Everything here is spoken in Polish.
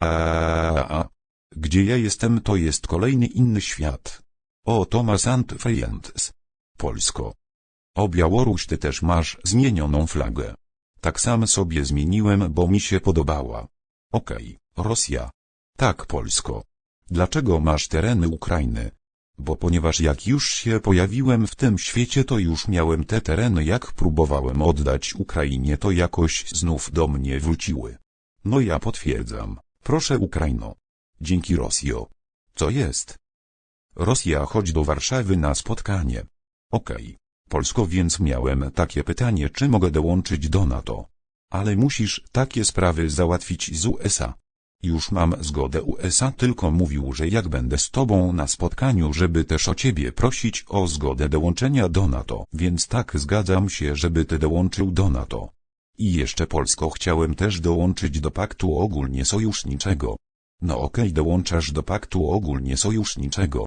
A, gdzie ja jestem to jest kolejny inny świat. O Thomas Antfejents. Polsko. O Białoruś ty też masz zmienioną flagę. Tak sam sobie zmieniłem, bo mi się podobała. Okej, Rosja. Tak Polsko. Dlaczego masz tereny Ukrainy? Bo ponieważ jak już się pojawiłem w tym świecie to już miałem te tereny jak próbowałem oddać Ukrainie to jakoś znów do mnie wróciły. No ja potwierdzam. Proszę Ukraino. Dzięki Rosjo. Co jest? Rosja chodź do Warszawy na spotkanie. Okej. Polsko więc miałem takie pytanie czy mogę dołączyć do NATO. Ale musisz takie sprawy załatwić z USA. Już mam zgodę USA tylko mówił, że jak będę z tobą na spotkaniu, żeby też o ciebie prosić o zgodę dołączenia do NATO. Więc tak zgadzam się, żeby ty dołączył do NATO. I jeszcze Polsko chciałem też dołączyć do paktu ogólnie sojuszniczego. No okej dołączasz do paktu ogólnie sojuszniczego.